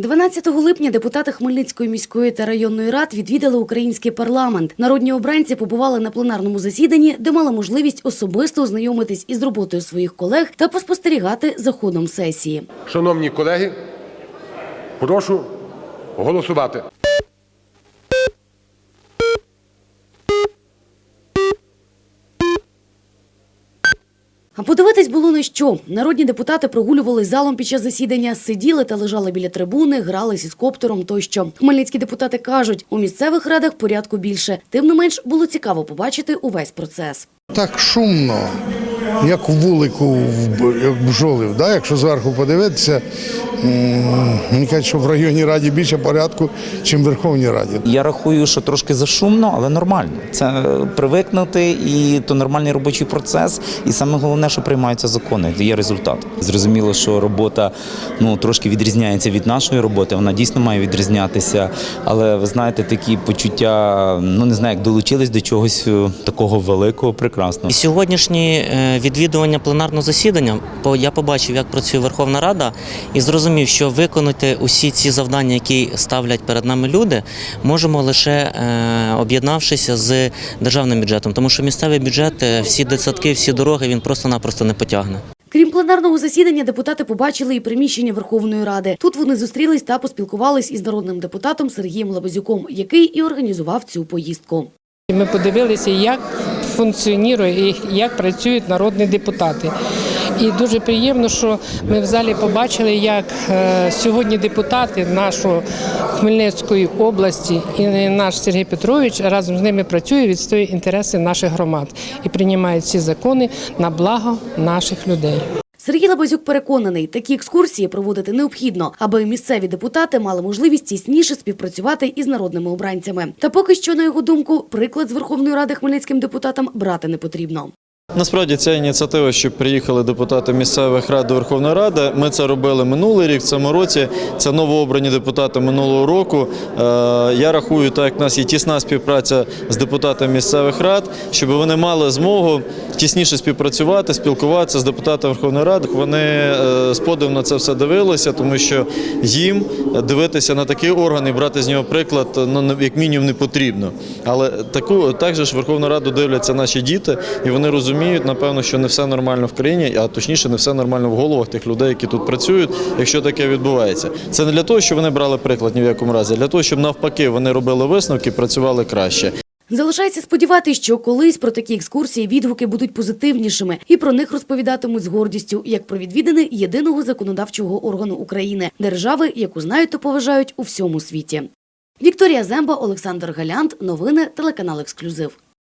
12 липня депутати Хмельницької міської та районної рад відвідали український парламент. Народні обранці побували на пленарному засіданні, де мали можливість особисто ознайомитись із роботою своїх колег та поспостерігати за ходом сесії. Шановні колеги, прошу голосувати. А подивитись було на що. Народні депутати прогулювали залом під час засідання, сиділи та лежали біля трибуни, грались із коптером тощо. Хмельницькі депутати кажуть, у місцевих радах порядку більше. Тим не менш було цікаво побачити увесь процес. Так шумно, як у вулику як бджолів. Да? Якщо зверху подивитися, мені кажуть, що в районній раді більше порядку, ніж в Верховній Раді. Я рахую, що трошки зашумно, але нормально. Це е, привикнути і то нормальний робочий процес. І саме головне, що приймаються закони, є результат. Зрозуміло, що робота ну трошки відрізняється від нашої роботи. Вона дійсно має відрізнятися. Але ви знаєте, такі почуття, ну не знаю, як долучились до чогось е, такого великого, прекрасного. І сьогоднішні е, відвідування пленарного засідання по- я побачив, як працює Верховна Рада, і зрозумів, що виконати усі ці завдання, які ставлять перед нами люди, можемо лише е, об'єднавшися з державним бюджетом, тому що місцевий бюджет, е, всі дитсадки, всі дороги він просто-напросто не потягне. Крім пленарного засідання, депутати побачили і приміщення Верховної Ради. Тут вони зустрілись та поспілкувались із народним депутатом Сергієм Лабазюком, який і організував цю поїздку. Ми подивилися, як функціонує і як працюють народні депутати. І дуже приємно, що ми в залі побачили, як е, сьогодні депутати нашої Хмельницької області і наш Сергій Петрович разом з ними працює, відстоює інтереси наших громад і приймає ці закони на благо наших людей. Сергій Лабазюк переконаний, такі екскурсії проводити необхідно, аби місцеві депутати мали можливість тісніше співпрацювати із народними обранцями. Та поки що, на його думку, приклад з Верховної Ради хмельницьким депутатам брати не потрібно. Насправді ця ініціатива, що приїхали депутати місцевих рад до Верховної Ради. Ми це робили минулий рік, в цьому році. Це новообрані депутати минулого року. Е, Я рахую, так як в нас є тісна співпраця з депутатами місцевих рад, щоб вони мали змогу тісніше співпрацювати, спілкуватися з депутатами Верховної Ради. Вони е, з подивом на це все дивилися, тому що їм дивитися на такий орган і брати з нього приклад, ну як мінімум не потрібно. Але таку також Верховну Раду дивляться наші діти, і вони розуміють, напевно, що не все нормально в країні, а точніше, не все нормально в головах тих людей, які тут працюють, якщо таке відбувається. Це не для того, щоб вони брали приклад ні в якому разі, для того, щоб навпаки вони робили висновки, працювали краще. Залишається сподіватися, що колись про такі екскурсії відгуки будуть позитивнішими, і про них розповідатимуть з гордістю, як про відвідини єдиного законодавчого органу України держави, яку знають та поважають у всьому світі. Вікторія Земба, Олександр Галянт. Новини телеканал Ексклюзив.